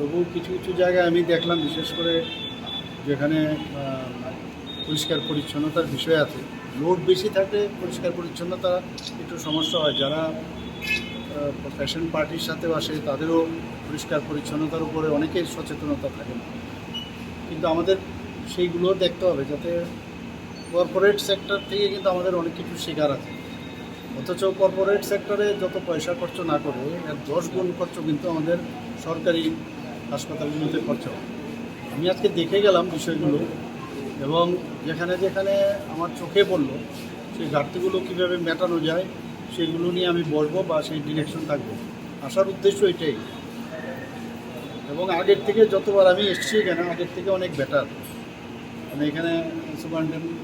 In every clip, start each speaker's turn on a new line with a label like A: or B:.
A: তবু কিছু কিছু জায়গায় আমি দেখলাম, বিশেষ করে যেখানে পরিষ্কার পরিচ্ছন্নতার বিষয় আছে। লোড বেশি থাকলে পরিষ্কার পরিচ্ছন্নতা একটু সমস্যা হয়। যারা ফ্যাশন পার্টির সাথে আসে, তাদেরও পরিষ্কার পরিচ্ছন্নতার উপরে অনেকের সচেতনতা থাকে না। কিন্তু আমাদের সেইগুলো দেখতে হবে যাতে কর্পোরেট সেক্টর থেকে কিন্তু আমাদের অনেক কিছু শেখার আছে। অথচ কর্পোরেট সেক্টরে যত পয়সা খরচ না করে, এর দশ গুণ খরচ কিন্তু আমাদের সরকারি হাসপাতালগুলোতে খরচ আমি আজকে দেখে গেলাম বিষয়গুলো এবং যেখানে যেখানে আমার চোখে পড়ল, সেই ঘাটতিগুলো কীভাবে মেটানো যায়, সেগুলো নিয়ে আমি বলব বা সেই ডিরেকশন থাকব। আসার উদ্দেশ্য এটাই। এবং আগের থেকে যতবার আমি এসেছি এখানে, আগের থেকে অনেক বেটার মানে এখানে সুপারিনটেন্ডেন্ট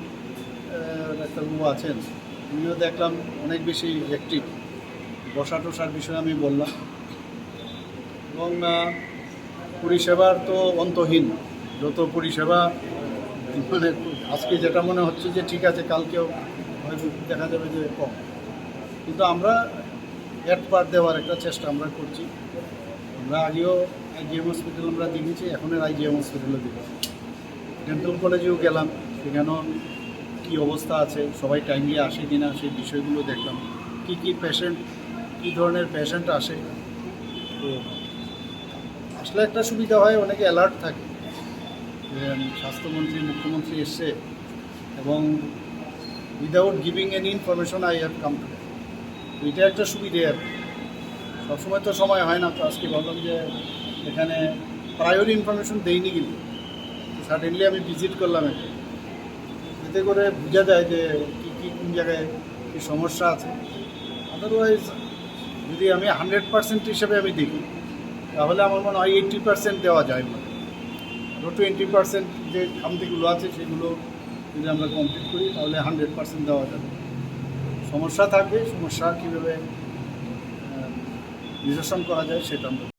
A: ডাক্তারবাবু আছেন, উনিও দেখলাম অনেক বেশি অ্যাক্টিভ বসা টসার বিষয়ে আমি বললাম। এবং পরিষেবার তো অন্তহীন। যত পরিষেবা মানে আজকে যেটা মনে হচ্ছে যে ঠিক আছে, কালকেও হয়তো দেখা যাবে যে কম। কিন্তু আমরা অ্যাট পার দেওয়ার একটা চেষ্টা আমরা করছি। আমরা আগেও আইজিএম হসপিটাল আমরা দেখেছি এখনের আইজিএম হসপিটালও দেখেছি ডেন্টাল কলেজেও গেলাম, সেখানেও কী অবস্থা আছে, সবাই টাইমলি আসে কি না সেই বিষয়গুলো দেখলাম। কী কী পেশেন্ট কী ধরনের পেশেন্ট আসে, তো আসলে একটা সুবিধা হয়, অনেকে অ্যালার্ট থাকে। যে স্বাস্থ্যমন্ত্রী, মুখ্যমন্ত্রী এসছে এবং without giving any information I have come to এটা একটা সুবিধে আর। সবসময় তো সময় হয় না, তো আজকে ভাবলাম যে এখানে প্রায়োরি ইনফরমেশন দেইনি কিন্তু। সাডেনলি আমি ভিজিট করলাম এটা এতে করে বোঝা যায় যে কী কী, কোন জায়গায় কী সমস্যা আছে। আদারওয়াইজ যদি আমি হান্ড্রেড পার্সেন্ট হিসেবে আমি দেখি তাহলে আমার মনে হয় এইট্টি পার্সেন্ট দেওয়া যায় মনে আরও টোয়েন্টি পার্সেন্ট যে খামতিগুলো আছে, সেগুলো যদি আমরা কমপ্লিট করি, তাহলে হান্ড্রেড পার্সেন্ট দেওয়া যাবে। সমস্যা থাকবে, সমস্যা কীভাবে নিরসন করা যায়, সেটা আমরা